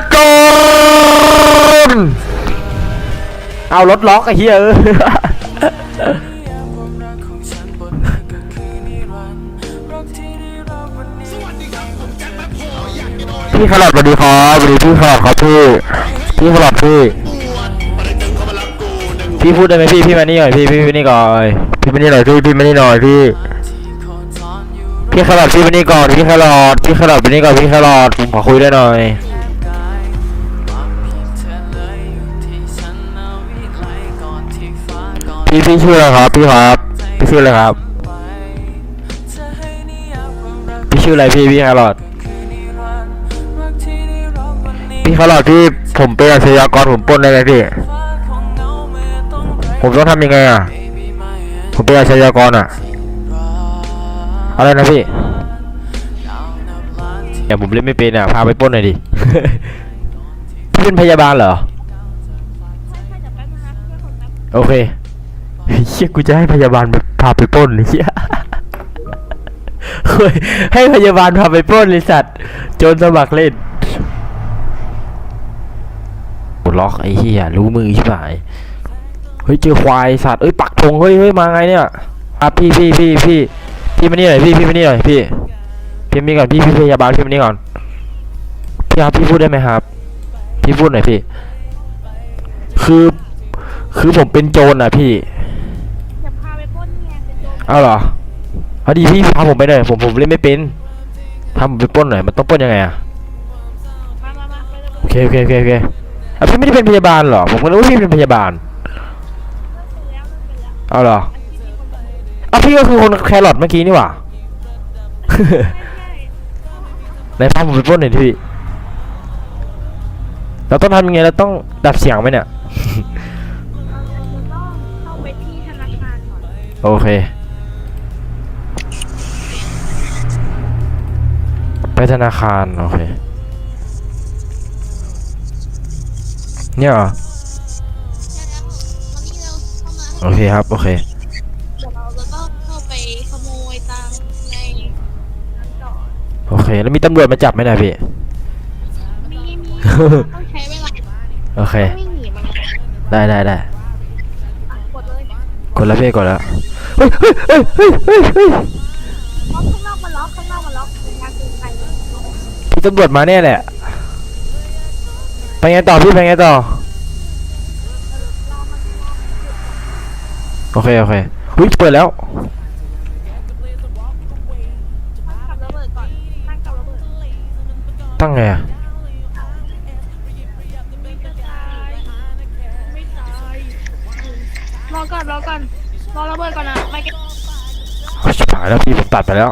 ดการเอารถล็อกไอ้เหี้ยพี่ขลับสวัสดีครับสวัสดีพี่ขลับครับพี่พี่ขลับพี่พี่พูดได้ไหมพี่พี่มานี่หน่อยพี่พี่มานี่ก่อนพี่มานี่หน่อยพี่พี่มานี่หน่อยพี่พี่ขลับพี่มานี่ก่อนพี่ขลับพี่ขลับมานี่ก่อนพี่ขลับผมขอคุยได้หน่อย พี่พี่ชื่ออะไรครับพี่ครับพี่ชื่ออะไรครับ พี่ชื่ออะไรพี่พี่แครอทพี่แครอทพี่ผมเป็นอาชญากรผมปล้นได้ไหมพี่ผมต้องทำยังไงอะผมเป็นอาชญากรอะ อะไรนะพี่อย่าผมเล่นไม่เป็นอะพาไปปล้นหน่อยดิพี่เป็นพยาบาลเหรอ โอเค เฮียกูจะให้พยาบาลไปพาไปปล้นเฮียเฮ้ยให้พยาบาลพาไปปล้นเลยสัตว์โจรสมัครเล่นปลดล็อกไอ้เหี้ยรู้มือใช่ไหมเฮ้ยเจอควายสัตว์เอ้ยปักธงเฮ้ยเฮ้ยมาไงเนี่ยอะพี่พี่พี่พี่พี่มานี่หน่อยพี่พี่มานี่หน่อยพี่พี่มานี่ก่อนพี่พี่พยาบาลพี่มานี่ก่อนพี่ครับพี่พูดได้ไหมครับ พี่พูดหน่อยพี่ คือคือผมเป็นโจรอะพี่ เป็นโจรเอาเหรอเอาดีพี่พาผมไปหน่อยผมผมเล่นไม่เป็นพาผมไปปล้นหน่อยมันต้องปล้นยังไงอะมามามาไปเลยโอเคโอเคโอเคโอเคอะพี่ไม่ได้เป็นพยาบาลเหรอผมก็รู้ว่าพี่เป็นพยาบาลเลิกไปแล้วเลิกไปแล้วเอาเหรออันที่มีคนบอกเอาพี่ก็คือคนแครอทเมื่อกี้นี่หว่า ใช่ไหนพาผมไปปล้นหน่อยดิพี่เราต้องทำยังไงเราต้องดับเสียงไหมเนี่ย เราจะต้องเข้าไปที่ธนาคารก่อน โอเค ไปธนาคาร โอเค เนี่ยเหรอวันนี้เราเข้ามาโอเคครับ โอเค เดี๋ยวเราจะต้องเข้าไปขโมยตังค์ในนั้นก่อนโอเค แล้วมีตำรวจมาจับไหมเนะพี่ มีมีต้องใช้เวลาโอเคไม่หนีมันได้ได้ได้อะกดเลย กดแล้วพี่กดแล้ว เฮ้ยเฮ้ยเฮ้ยเฮ้ยเฮ้ยเฮ้ย ล็อกข้างนอกมันล็อกข้างนอกมันล็อกเป็นการตื่นไปเลยพี่ตำรวจมาแน่แหละไปไงต่อพี่ไปไงต่อรอมันรอโอเค โอเคเฮ้ยเปิดแล้ว ตั้งกับระเบิดก่อนตั้งกับระเบิดตั้งไงอะไม่กระจายไม่ตายรอก่อนรอก่อนรอระเบิดก่อนนะไม่เก็บโอ้ย ชิบหายแล้วพี่ผมตัดไปแล้ว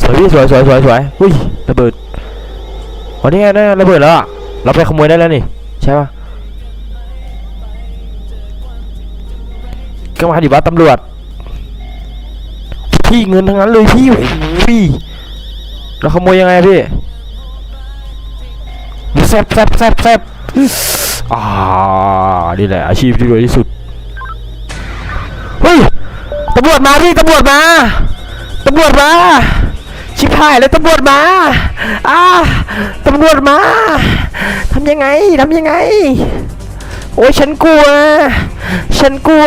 สวยพี่สวยสวยสวยสวยอุ้ยระเบิดวันนี้ไงนะระเบิดแล้วอะเราไปขโมยได้แล้วนี่ใช่ปะก็มาดิวะตำรวจ พี่เงินทั้งนั้นเลยพี่โอ้โหพี่เราขโมยยังไงพี่แซบแซบแซบแซบอ่านี่แหละอาชีพที่รวยที่สุด เฮ้ย ตำรวจมาพี่ตำรวจมาตำรวจมาชิบหายแล้วตำรวจมาอ่าตำรวจมาทำยังไงทำยังไง โอ้ยฉันกลัว ฉันกลัว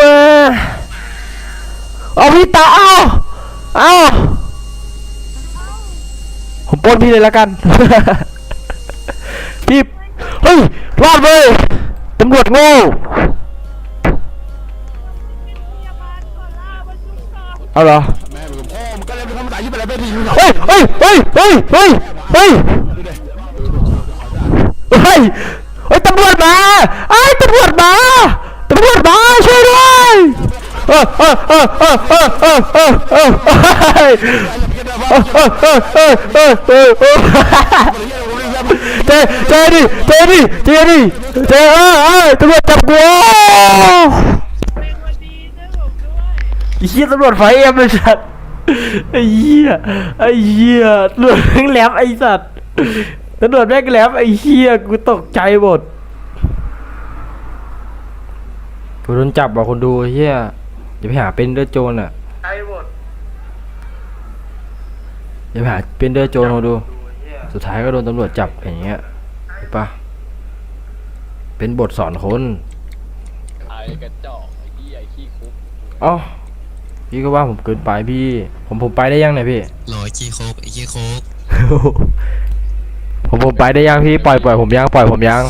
เอาพี่ตาเอาเอาผมปล้นพี่เลยละกัน พี่ เฮ้ย รอดเลยตำรวจโง่ เอาเหรอโอ้มันก็เลยเป็นคำภาษาญี่ปุ่นอะไรเป็นที่รู้เฮ้ยเฮ้ยเฮ้ยเฮ้ยเฮ้ยเฮ้ยเฮ้ยเฮ้ยตำรวจมาไอ้ตำรวจมาตำรวจมาช่วยด้วยเออเออเออเออเออเออเออเออเฮ้ยเออเออเออเออเออเออเออเจเจดิเจดิเจดิเจเออเออตำรวจจับกู ไอ้เหี้ยตำรวจไฟเอ็มเลยสัตว์ไอ้เหี้ยไอ้เหี้ยตำรวจแม่งแหลมไอ้สัตว์ตำรวจแม่งแหลมไอ้เหี้ยกูตกใจหมดกูโดนจับว่ะคนดูไอ้เหี้ยอย่าไปหาเป็นเดอร์โจนอะใจหมดอย่าไปหาเป็นเดอร์โจนคนดู สุดท้ายก็โดนตำรวจจับอย่างเงี้ยเห็นปะเป็นบทสอนคน ไอ้กระจอกไอ้ที่ไอ้ขี้คุก เอ้า พี่ก็ว่าผมเกินไปพี่ ผมผมไปได้ยังเนี่ยพี่หลอยขี้โคกไอ้ขี้โคกผมผมไปได้ยังพี่ปล่อยปล่อยผมยังปล่อยผมยัง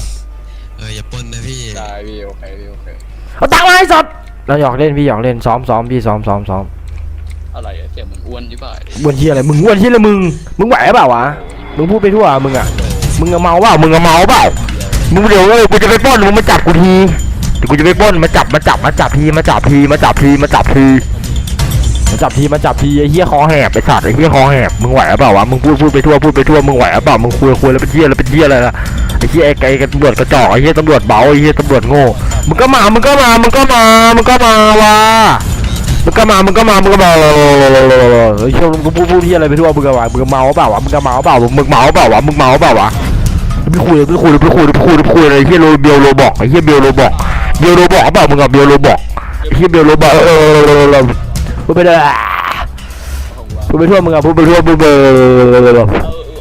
เอออย่าปล้นนะพี่ได้พี่โอเคพี่โอเคเอาตังค์มาให้สัตว์เราหยอกเล่นพี่หยอกเล่นซ้อมซ้อมพี่ซ้อมซ้อมซ้อมอะไรอะเสียงมันอ้วนยี่บ่ายอ้วนเฮียอะไรมึงอ้วนเฮียอะไรมึงมึงไหวเปล่าวะมึงพูดไปทั่วมึงอะมึงอะเมาเปล่ามึงอะเมาเปล่ามึงเดี๋ยวเอ้ยกูจะไปปล้นมึงมาจับกูทีเดี๋ยวกูจะไปปล้นมาจับมาจับมาจับทีมาจับทีมาจับทีมาจับทีมา จับทีมาจับทีไอ้เฮียคอแหบไอ้สัตว์ไอ้เฮียคอแหบมึงไหวเปล่าวะมึงพูดพูดไปทั่วพูดไปทั่วมึงไหวเปล่ามึงคุยคุยแล้วเป็นเฮียแล้วเป็นเฮียอะไรล่ะไอ้เฮียไอ้ไก่กับตำรวจกระจอกไอ้เฮียตำรวจเบาไอ้เฮียตำรวจโง่มึงก็มามึงก็มามึงก็มามึงก็มาวะมึงก็มามึงก็มามึงก็มาเฮ้ยเชี่ยมึงก็พูดพูดที่อะไรไปทั่วมึงก็ว่ามึงเมาเปล่าวะมึงก็เมาเปล่าวะมึงเมาเปล่าวะมึงเมาเปล่าวะไม่คุยไม่คุยไม่คุยไม่คุยไม่คุยอะไรเฮียโรเบลโรบอกไอ้เฮียเบลโรบอกเบลโรบอกเปล่ามึงกับเบลโรบอกไอ้เฮียเบลโรบอกเออ พูดไปเลยพูดไปทั่วมึงอะพูดไปทั่วพูดไป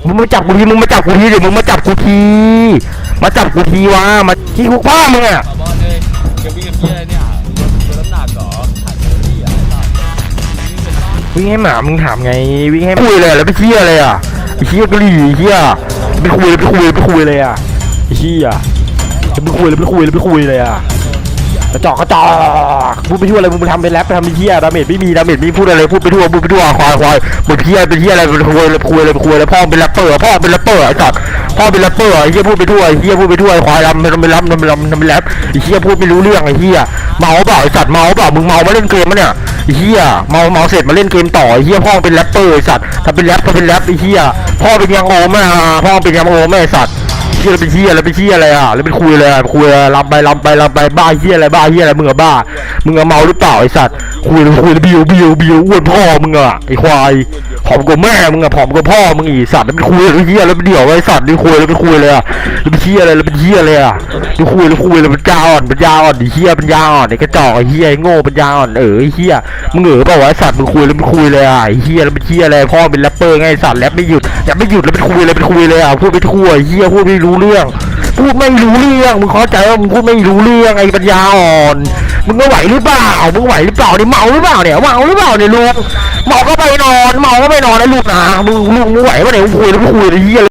มึงมาจับกูทีมึงมาจับกูทีดิมึงมาจับกูทีมาจับกูทีวะมาที่คุกพ่อมึงอะบอสเลยเกมวิ่งกับพี่อะไรเนี่ยลดน้ำหนักเหรอขาดแคลอรี่อะไอ้สัตว์วิ่งเป็นบ้าวิ่งให้หมามึงถามไงวิ่งให้คุยเลยแล้วไปเชี่ยเลยอะไอ้เชี่ยกะหรี่ไอ้เชี่ยไปคุยเลยไปคุยเลยไปคุยเลยอะไอ้เชี่ยจะไปคุยเลยไปคุยเลยไปคุยเลยอะก ระจอกกระจอกพูดไปทั่วอะไรมึงไปทำเป็นแรปไปทำเป็นเชี่ยดาเมจไม่มีดาเมจไม่มีพูดอะไรพูดไปทั่วพูดไปทั่วควายควายหมดเชี่ยเป็นเชี่ยอะไรเป็นคุยเลยคุยเลยคุยเลยพ่อเป็นแรปเปอร์พ่อเป็นแรปเปอร์ไอ้สัตว์พ่อเป็นแรปเปอร์ไอ้เชี่ยพูดไปทั่วไอ้เชี่ยพูดไปทั่วควายรำทำเป็นรำทำเป็นรำทำเป็นแรปไอ้เชี่ยพูดไม่รู้เรื่องไอ้เชี่ยเมาเปล่าไอ้สัตว์เมาเปล่ามึงเมามาเล่นเกมมะเนี่ยไอ้เฮียเมาเมาเสร็จมาเล่นเกมต่อไอ้เฮียพ่อเป็นแรปเปอร์ไอ้สัตว์ถ้าเป็นแรปถ้าเป็นแรปไอ้เฮียพ่อเป็นยังโอแม่พ่อเป็นยังโอแม่ไอ้สัตว์ ชี่ยแล้วเป็นเชี่ยแล้วเป็นเชี่ยอะไรอะแล้วเป็นคุยเลยอะคุยอะไรลำไปลำไปลำไปบ้าเฮียอะไรบ้าเฮียอะไรมึงอะบ้า มึงอะเมาหรือเปล่าไอสัตว์คุยคุยบิวบิวบิวอ้วนพ่อมึงอะไอควาย ผอมกว่าแม่มึงอะผอมกว่าพ่อมึงอีสัตว์แล้วเป็นคุยแล้วเฮียแล้วเป็นเดี่ยวไอ้สัตว์นี่คุยแล้วเป็นคุยเลยอะแล้วเป็นเฮียอะไรแล้วเป็นเฮียอะไรอะนี่คุยแล้วคุยแล้วเป็นยาอ่อนเป็นยาอ่อนไอ้เฮียเป็นยาอ่อนไอ้กระจอกไอ้เฮียไอ้โง่เป็นยาอ่อนเออไอ้เฮียมึงเหงอเปล่าวะไอ้สัตว์มึงคุยแล้วมันคุยเลยอะไอ้เฮียแล้วมันเฮียอะไรพ่อเป็นแรปเปอร์ไงไอ้สัตว์แรปไม่หยุดแรปไม่หยุดแล้วมันคุยเลยมันคุยเลยอะพูดไปทั่วไอ้เฮียพูดไม่รู้เรื่อง พูดไม่รู้เรื่องมึงเข้าใจว่ามึงพูดไม่รู้เรื่องไอ้ปัญญาอ่อน มึงก็ไหวหรือเปล่า มึงไหวหรือเปล่าเนี่ยเมาหรือเปล่าเนี่ยเมาหรือเปล่าเนี่ยลุงเมาก็ไปนอน เมาก็ไปนอนนะลุงนะมึงลุงมึงไหวปะเนี่ยมึงคุยแล้วมึงคุยไอ้เฮีย